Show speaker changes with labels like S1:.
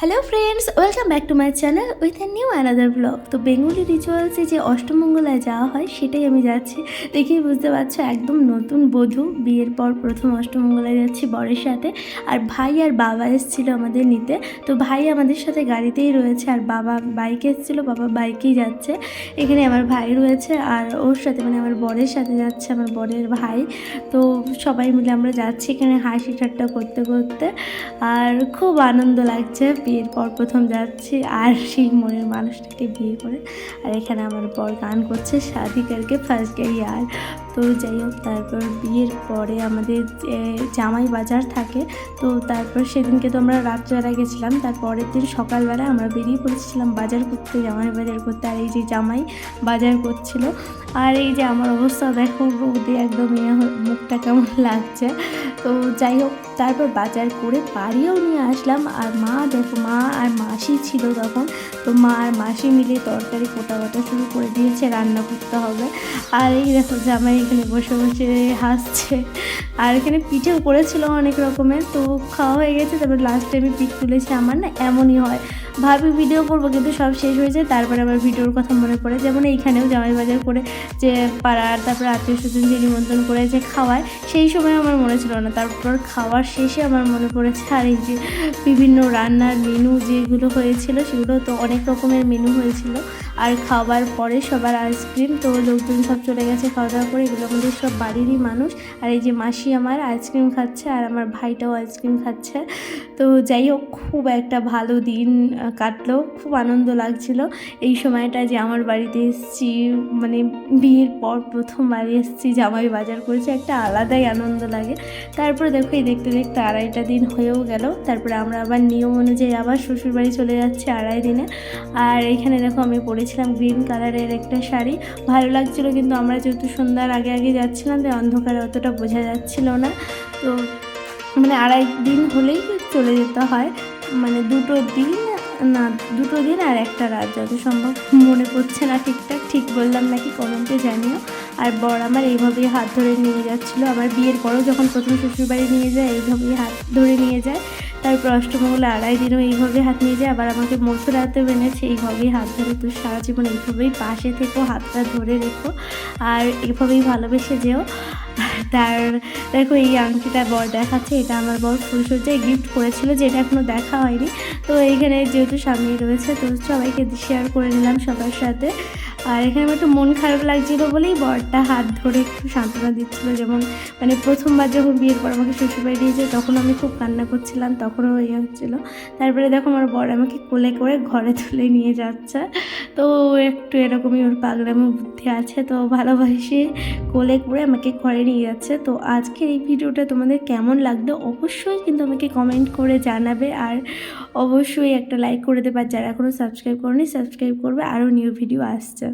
S1: Hello friends welcome back to my channel with a new another blog তো Bengali রিচুয়ালসে যে অষ্টমঙ্গলায় যাওয়া হয়, সেটাই আমি যাচ্ছি। দেখেই বুঝতে পারছ, একদম নতুন বধূ। বিয়ের পর প্রথম অষ্টমঙ্গলায় যাচ্ছি বরের সাথে। আর ভাই আর বাবা এসেছিল আমাদের নিতে। তো ভাই আমাদের সাথে গাড়িতেই রয়েছে, আর বাবা বাইকে এসেছিল, বাবা বাইকেই যাচ্ছে। এখানে আমার ভাই রয়েছে, আর ওর সাথে মানে আমার বরের সাথে যাচ্ছে আমার বরের ভাই। তো সবাই মিলে আমরা যাচ্ছি এখানে হাসি ঠাট্টা করতে করতে। আর খুব আনন্দ লাগছে। বিয়ের পর প্রথম যাচ্ছি আর সেই মনের মানুষটাকে বিয়ে করে। আর এখানে আমার বর গান করছে শাদি করকে ফার্স্ট গেই আর তো যাই হোক, তারপর বিয়ের পরে আমাদের জামাই বাজার থাকে। তো তারপর সেদিনকে তো আমরা রাত্রেবেলা গেছিলাম। তারপরের দিন সকালবেলা আমরা বেরিয়ে পড়েছিলাম বাজার করতে, জামাই বাজার করতে। আর এই যে জামাই বাজার করছিল আর এই যে আমার অবস্থা, দেখো রোদে একদম ইয়ে মুখটা কেমন লাগছে। তো যাই হোক, তারপর বাজার করে বাড়িও নিয়ে আসলাম। আর মা, দেখো মা আর মাসি ছিল তখন। তো মা আর মাসি মিলে তরকারি কোটা বাটা শুরু করে দিয়েছে, রান্না করতে হবে। আর এই দেখো জামাই এখানে বসে বসে হাসছে। আর এখানে পিঠেও করেছিল অনেক রকমের। তো খাওয়া হয়ে গেছে, তারপর লাস্টে আমি পিঠ তুলেছি আমার না, এমনই হয়। ভাবি ভিডিও করব কিন্তু সব শেষ হয়ে যায়, তারপরে আবার ভিডিওর কথা মনে পড়ে। যেমন এইখানেও জামাই বাজার করে যে পাড়ার, তারপরে আত্মীয় স্বজন যে নিমন্ত্রণ করে যে খাওয়ায়, সেই সময় আমার মনে ছিল না। তারপর খাওয়ার শেষে আমার মনে পড়েছে আর এই যে বিভিন্ন রান্নার মেনু যেগুলো হয়েছিল, সেগুলো তো অনেক রকমের মেনু হয়েছিল। আর খাওয়ার পরে সবার আইসক্রিম তো লোকজন সব চলে গেছে খাওয়া দাওয়া করে। এগুলো আমাদের সব বাড়িরই মানুষ। আর এই যে মাসি আমার আইসক্রিম খাচ্ছে, আর আমার ভাইটাও আইসক্রিম খাচ্ছে। তো যাই হোক, খুব একটা ভালো দিন কাটলো। খুব আনন্দ লাগছিল। এই সময়টা যে আমার বাড়িতে এসেছি মানে বিয়ের পর প্রথম বাড়ি এসেছি, জামাই বাজার করেছি, একটা আলাদাই আনন্দ লাগে। তারপরে দেখো এই দেখতে দেখতে আড়াইটা দিন হয়েও গেল। তারপরে আমরা আবার নিয়ম অনুযায়ী আবার শ্বশুরবাড়ি চলে যাচ্ছি আড়াই দিনে। আর এখানে দেখো আমি পরেছিলাম গ্রিন কালারের একটা শাড়ি। ভালো লাগছিল কিন্তু আমরা যেহেতু সন্ধ্যার আগে আগে যাচ্ছিলাম, তাই অন্ধকারে অতটা বোঝা যাচ্ছিল না। তো মানে আড়াই দিন হলেই চলে যেতে হয়। মানে দুটো দিন না, দুটো দিন আর একটা রাত যত সম্ভব। মনে পড়ছে না ঠিকঠাক, ঠিক বললাম নাকি কমেন্টে জানিও। আর বর আমার এইভাবেই হাত ধরে নিয়ে যাচ্ছিল। আমার বিয়ের পরেও যখন প্রথম শ্বশুরবাড়ি নিয়ে যায়, এইভাবেই হাত ধরে নিয়ে যায়। তারপর অষ্টমঙ্গলে আড়াই দিনও এইভাবেই হাত নিয়ে যায়। আবার আমাকে মথুরাতেও এনেছে, এইভাবেই হাত ধরে তুই সারা জীবন এইভাবেই পাশে থেকো, হাতটা ধরে রেখো। আর এভাবেই ভালোবেসে যেও। তার, দেখো এই আংটিটা বর দেখাচ্ছে, এটা আমার বর ফুলসজ্জায় গিফট করেছিল, যেটা এখনও দেখা হয়নি। তো এইখানে যেহেতু সামনেই রয়েছে, তো সবাইকে শেয়ার করে নিলাম সবার সাথে। আর এখানে আমার একটু মন খারাপ লাগছিল বলেই বরটা হাত ধরে একটু সান্ত্বনা দিচ্ছিল, যেমন মানে প্রথমবার যখন বিয়ের পর আমাকে শ্বশুরবাড়ি দিয়েছে তখন আমি খুব কান্না করছিলাম, তখনও ইয়ে হচ্ছিল তারপরে দেখো আমার বর আমাকে কোলে করে ঘরে তুলে নিয়ে যাচ্ছে। তো একটু এরকমই ওর পাগলামো বুদ্ধি আছে, তো ভালোবাসে কোলে করে আমাকে ঘরে নিয়ে যাচ্ছে। তো আজকের এই ভিডিওটা তোমাদের কেমন লাগল অবশ্যই কিন্তু আমাকে কমেন্ট করে জানাবে। আর অবশ্যই একটা লাইক করে দেবে। আর যারা এখনও সাবস্ক্রাইব করনি সাবস্ক্রাইব করবে। আরও নিউ ভিডিও আসছে।